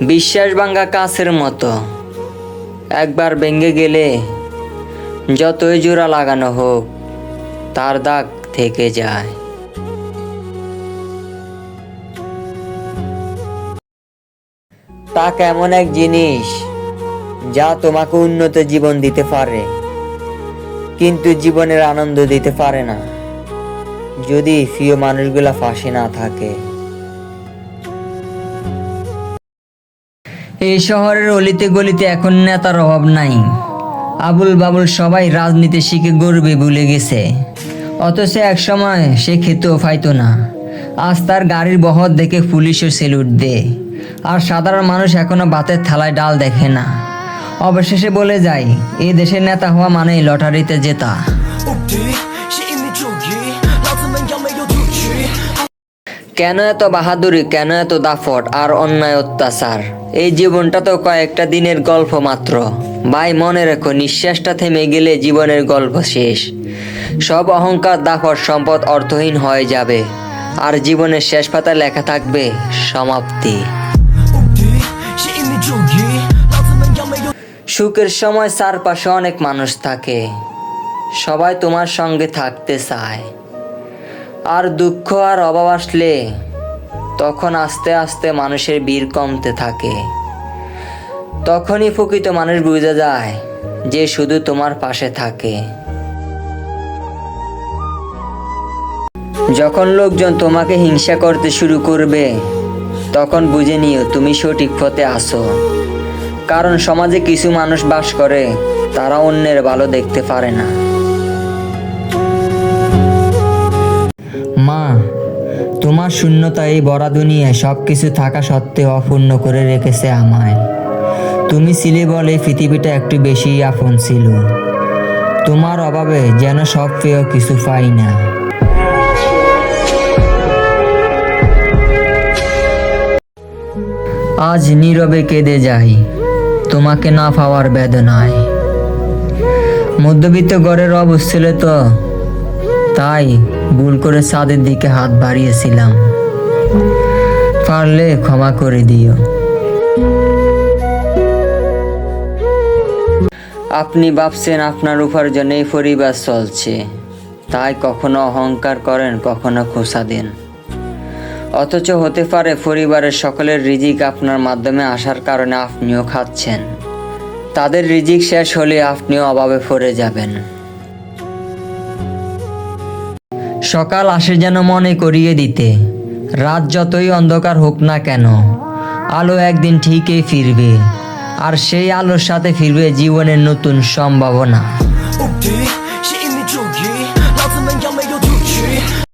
বিশ্বাস ভাঙ্গা কাছের মতো। একবার ভেঙে গেলে যতই জোড়া লাগানো হোক, তার দাগ থেকে যায়। টাকা এমন এক জিনিস যা তোমাকে উন্নত জীবন দিতে পারে, কিন্তু জীবনের আনন্দ দিতে পারে না। যদি প্রিয় মানুষগুলা পাশে না থাকে। এই শহরের অলিতে গলিতে এখন নেতার অভাব নাই। আবুল বাবুল সবাই রাজনীতি শিখে গর্বে ভুলে গেছে। অথচ এক সময় সে খেতেও পাইতো না। আজ তার গাড়ির বহর দেখে পুলিশও সেলুট দে আর সাধারণ মানুষ এখনও ভাতের থালায় ডাল দেখে না। অবশেষে বলে যায়, এ দেশের নেতা হওয়া মানেই লটারিতে জেতা। কেন এত বাহাদুরি, কেন এত দাফট আর অন্যায় অত্যাচার? এই জীবনটা তো কয়েকটা দিনের গল্প মাত্র। ভাই, মনে রেখো, নিঃশ্বাসটা থেমে গেলে জীবনের গল্প শেষ। সব অহংকার, দাফট, সম্পদ অর্থহীন হয়ে যাবে। আর জীবনের শেষ পাতা লেখা থাকবে, সমাপ্তি। সুখের সময় চারপাশে অনেক মানুষ থাকে। সবাই তোমার সঙ্গে থাকতে চায়। আর দুঃখ আর অভাব আসলে তখন আস্তে আস্তে মানুষের বীর কমতে থাকে। তখনই প্রকৃত মানুষ বুঝে যায় যে শুধু তোমার পাশে থাকে। যখন লোকজন তোমাকে হিংসা করতে শুরু করবে, তখন বুঝে নিও তুমি সঠিক পথে আসো কারণ সমাজে কিছু মানুষ বাস করে, তারা অন্যের ভালো দেখতে পারে না। তোমার শূন্যতা এই বড় দুনিয়ায় সব কিছু থাকা সত্ত্বেও অপূর্ণ করে রেখেছে আমায়। তুমি ছিলে বলে পৃথিবীটা একটু বেশি আপন ছিল। তোমার অভাবে যেন সব পেয়েও কিছু পাই না। আজ নীরবে কেঁদে যাই, তোমাকে না পাওয়ার বেদনায়। মধ্যবিত্ত ঘরের অবস্থিল তো তাই ভুল করে ছাদের দিকে হাত বাড়িয়েছিলাম। পারলে ক্ষমা করে দিও। আপনি ভাবছেন আপনার উপার্জনে পরিবার চলছে। তাই কখনো অহংকার করেন, কখনো খোসা দেন। অথচ হতে পারে পরিবারের সকলের রিজিক আপনার মাধ্যমে আসার কারণে আপনিও খাচ্ছেন। তাদের রিজিক শেষ হলে আপনিও অভাবে পড়ে যাবেন। সকাল আসে যেন মনে করিয়ে দিতে। রাত যতই অন্ধকার হোক না কেন, আলো একদিন ঠিকই ফিরবে, আর সেই আলোর সাথে ফিরবে জীবনের নতুন সম্ভাবনা।